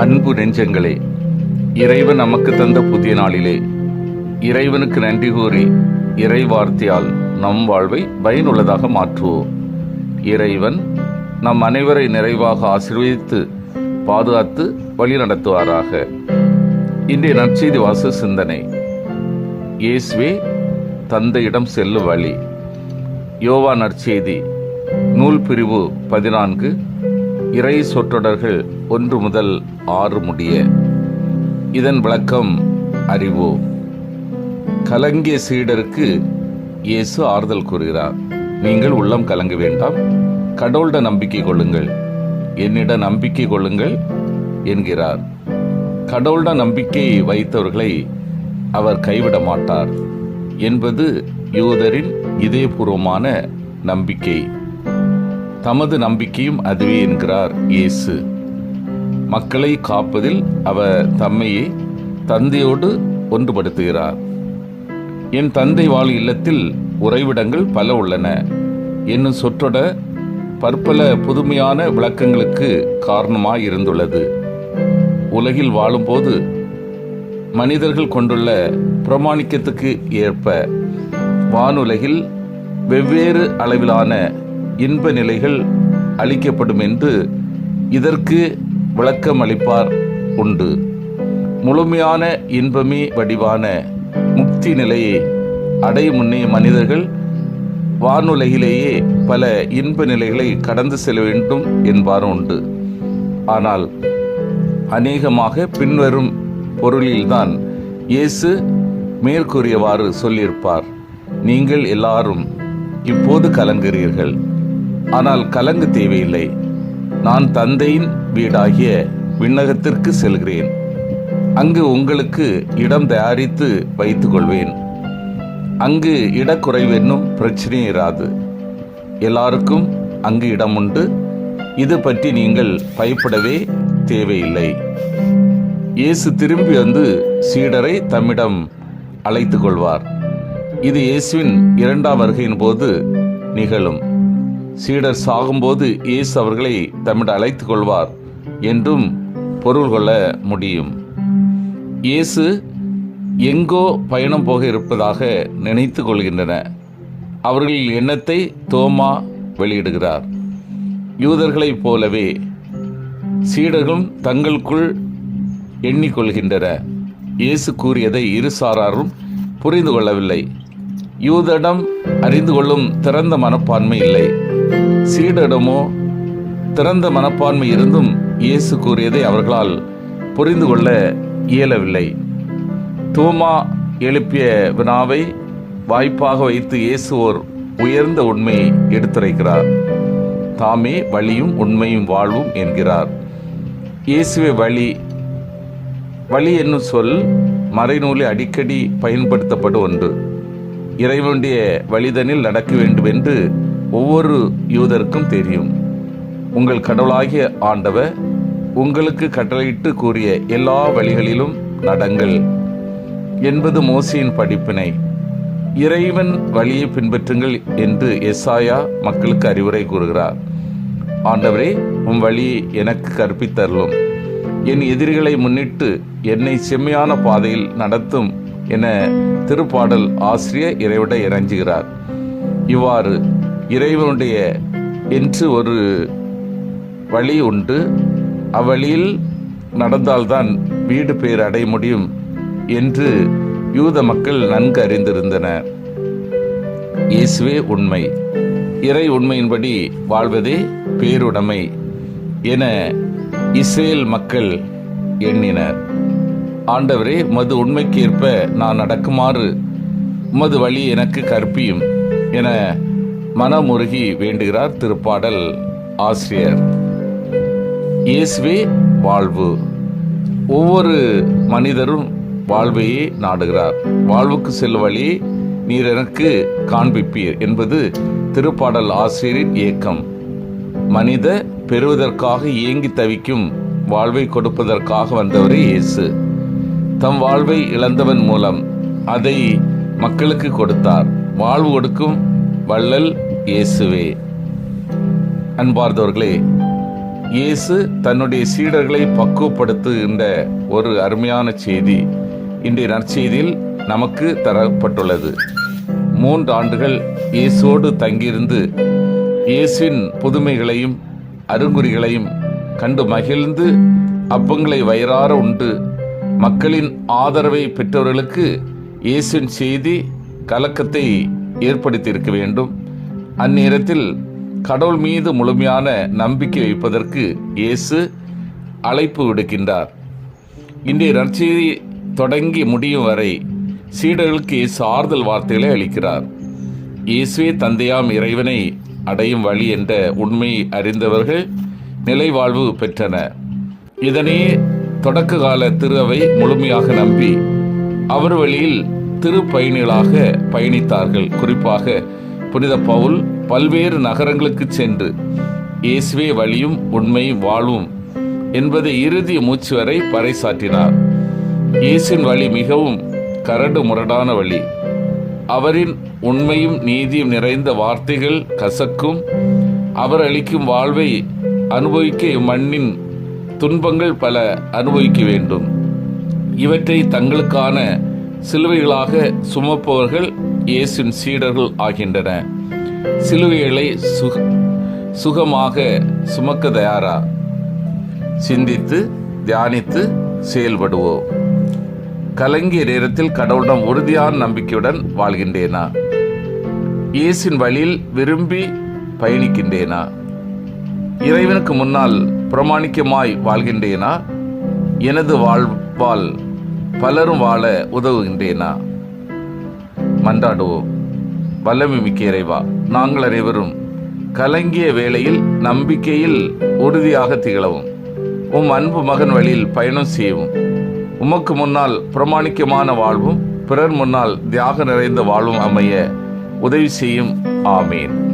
அன்பு நெஞ்சங்களே இறைவன் நமக்கு தந்த புதிய நாளிலே இறைவனுக்கு நன்றி கூறி இறை வார்த்தையால் நம் வாழ்வை பயனுள்ளதாக மாற்றுவோம். இறைவன் நம் அனைவரை நிறைவாக ஆசீர்வதித்து பாதுகாத்து வழி நடத்துவாராக இன்றைய நற்செய்தி வாச சிந்தனை இயேசுவே தந்தையிடம் செல்லும் வழி. யோவா நற்செய்தி நூல் பிரிவு பதினான்கு இறை சொற்றொடர்கள் ஒன்று முதல் ஆறு முடிய. இதன் விளக்கம் அறிவோம் கலங்கிய சீடருக்கு இயேசு ஆறுதல் கூறுகிறார். நீங்கள் உள்ளம் கலங்க வேண்டாம். கடவுளிட நம்பிக்கை கொள்ளுங்கள். என்னிட நம்பிக்கை கொள்ளுங்கள் என்கிறார். கடவுளிட நம்பிக்கை வைத்தவர்களை அவர் கைவிட மாட்டார் என்பது யூதரின் இதயபூர்வமான நம்பிக்கை. தமது நம்பிக்கையும் அதுவே என்கிறார் இயேசு. மக்களை காப்பதில் அவர் தம்மையே தந்தையோடு ஒன்றுபடுத்துகிறார். என் தந்தை வாழ் இல்லத்தில் உறைவிடங்கள் பல உள்ளன. என்னும் சொற்றொட பற்பல புதுமையான விளக்கங்களுக்கு காரணமாய் இருந்துள்ளது. உலகில் வாழும்போது மனிதர்கள் கொண்டுள்ள பிரமாணிக்கத்துக்கு ஏற்ப வானுலகில் வெவ்வேறு அளவிலான இன்ப நிலைகள் அளிக்கப்படும் என்று இதற்கு விளக்கம் அளிப்பார் உண்டு. முழுமையான இன்பமே வடிவான முக்தி நிலையை அடையும் முன்னே மனிதர்கள் வானுலகிலேயே பல இன்ப நிலைகளை கடந்து செல்ல வேண்டும் என்பார் உண்டு. ஆனால் அநேகமாக பின்வரும் பொருளில்தான் இயேசு மேற்கூறியவாறு சொல்லியிருப்பார். நீங்கள் எல்லாரும் இப்போது கலங்குகிறீர்கள். ஆனால் கலங்கு தேவையில்லை. நான் தந்தையின் வீடாகிய விண்ணகத்திற்கு செல்கிறேன். அங்கு உங்களுக்கு இடம் தயாரித்து வைத்துக் கொள்வேன். அங்கு இடக்குறைவு என்னும் பிரச்சனை இராது. எல்லாருக்கும் அங்கு இடம் உண்டு. இது பற்றி நீங்கள் பயப்படவே தேவையில்லை. இயேசு திரும்பி வந்து சீடரை தம்மிடம் அழைத்துக் கொள்வார். இது இயேசுவின் இரண்டாம் வருகையின் போது நிகழும். சீடர் சாகும்போது இயேசு அவர்களை தம்மிடம் அழைத்து கொள்வார் என்றும் பொருள் கொள்ள முடியும். இயேசு எங்கோ பயணம் போக இருப்பதாக நினைத்து கொள்கின்றன. அவர்களின் எண்ணத்தை தோமா வெளியிடுகிறார். யூதர்களைப் போலவே சீடர்களும் தங்களுக்குள் எண்ணிக்கொள்கின்றன இயேசு கூறியதை இரு சாராரும் புரிந்து கொள்ளவில்லை. யூதடம் அறிந்து கொள்ளும் திறந்த மனப்பான்மை இல்லை. சீடடமோ திறந்த மனப்பான்மை இருந்தும் இயேசு கூறியதை அவர்களால் புரிந்து கொள்ள இயலவில்லை. தூமா எழுப்பிய வினாவை வாய்ப்பாக வைத்து இயேசு ஓர் உயர்ந்த உண்மையை எடுத்துரைக்கிறார். தாமே வழியும் உண்மையும் வாழ்வும் என்கிறார். இயேசுவே வழி வழி என்னும் சொல் மறைநூலில் அடிக்கடி பயன்படுத்தப்படும் ஒன்று. இறைவனுடைய வழிதனில் நடக்க வேண்டும் என்று ஒவ்வொரு யூதருக்கும் தெரியும். உங்கள் கடவுளாகிய ஆண்டவர் உங்களுக்கு கட்டளையிட்டு கூறிய எல்லா வழிகளிலும் நடங்கள் என்பது மோசியின் படிப்பினை. இறைவன் வழியை பின்பற்றுங்கள் என்று எஸ்ஆயா மக்களுக்கு அறிவுரை கூறுகிறார். ஆண்டவரே உம் வழியை எனக்கு கற்பித்தருளும். என் எதிரிகளை முன்னிட்டு என்னை செம்மையான பாதையில் நடத்தும் என திருப்பாடல் ஆசிரியர் இறைவிட இறஞ்சுகிறார். இவ்வாறு இறைவனுடைய என்று ஒரு வழி உண்டு. அவ்வழியில் நடந்தால்தான் வீடு பேர் அடைய முடியும் என்று யூத மக்கள் நன்கு அறிந்திருந்தனர் இயேசுவே உண்மை. இறை உண்மையின்படி வாழ்வதே பேருடைமை என இஸ்ரேல் மக்கள் எண்ணினர். ஆண்டவரே மது உண்மைக்கேற்ப நான் நடக்குமாறு உமது வழி எனக்கு கற்பியும் என மனமுருகி வேண்டுகிறார் திருப்பாடல் ஆசிரியர். இயேசுவே வாழ்வு. ஒவ்வொரு மனிதரும் வாழ்வையே நாடுகிறார். வாழ்வுக்கு செல்லும் வழியே நீர் எனக்கு காண்பிப்பீர் என்பது திருப்பாடல் ஆசிரியரின் இயக்கம். மனித பெறுவதற்காக இயங்கி தவிக்கும் வாழ்வை கொடுப்பதற்காக வந்தவரே இயேசு. தம் வாழ்வை இழந்தவன் மூலம் அதை மக்களுக்கு கொடுத்தார். வாழ்வு கொடுக்கும் வள்ளல் இயேசுவே. அன்பார்ந்தவர்களே இயேசு தன்னுடைய சீடர்களை பக்குவப்படுத்துகின்ற ஒரு அருமையான செய்தி இன்றைய நற்செய்தியில் நமக்கு தரப்பட்டுள்ளது. மூன்று ஆண்டுகள் இயேசுவோடு தங்கியிருந்து இயேசுவின் புதுமைகளையும் அருங்குறிகளையும் கண்டு மகிழ்ந்து அப்பங்களை வயிறார உண்டு மக்களின் ஆதரவை பெற்றவர்களுக்கு இயேசுவின் செய்தி கலக்கத்தை ஏற்படுத்தியிருக்க வேண்டும். அந்நேரத்தில் கடவுள் மீது முழுமையான நம்பிக்கை வைப்பதற்கு இயேசு அழைப்பு விடுக்கின்றார். இன்றைய நற்செய்தி தொடங்கி முடியும் வரை சீடர்களுக்கு இயேசு ஆறுதல் வார்த்தைகளை அளிக்கிறார். இயேசுவே தந்தையாம் இறைவனை அடையும் வழி என்ற உண்மையை அறிந்தவர்கள் நிலைவாழ்வு பெற்றன இதனே தொடக்க கால திரு அவை முழுமையாக நம்பி அவர் வழியில் திருப்பயணிகளாக பயணித்தார்கள். குறிப்பாக புனித பவுல் பல்வேறு நகரங்களுக்கு சென்று இயேசுவே வழியும் உண்மையும் வாழும் என்பதை இறுதி மூச்சு வரை பறைசாற்றினார். இயேசுவின் வழி மிகவும் கரடு முரடான வழி. அவரின் உண்மையும் நீதியும் நிறைந்த வார்த்தைகள் கசக்கும். அவர் அளிக்கும் வாழ்வை அனுபவிக்க இம்மண்ணின் துன்பங்கள் பல அனுபவிக்க வேண்டும். இவற்றை தங்களுக்கான சிலுவைகளாக சுமப்பவர்கள் இயேசின் சீடர்கள் ஆகின்றன. சிலுவைகளை சுக சுகமாக சுமக்க தயாரா? சிந்தித்து தியானித்து செயல்படுவோம். கலங்கிய நேரத்தில் கடவுளிடம் உறுதியான நம்பிக்கையுடன் வாழ்கின்றேனா? இயேசின் வழியில் விரும்பி பயணிக்கின்றேனா? இறைவனுக்கு முன்னால் பிரமாணிக்கமாய் வாழ்கின்றேனா? எனது வாழ்வால் பலரும் வாழ உதவுகின்றேனா? மன்றாடுவோம். வல்லமை மிக்க இறைவா நாங்கள் அனைவரும் கலங்கிய வேளையில் நம்பிக்கையில் உறுதியாக திகழவும். உம் அன்பு மகன் வழியில் பயணம் செய்யவும். உமக்கு முன்னால் பிரமாணிக்கமான வாழ்வும் பிறர் முன்னால் தியாக நிறைந்த வாழ்வும் அமைய உதவி செய்யும். ஆமேன்.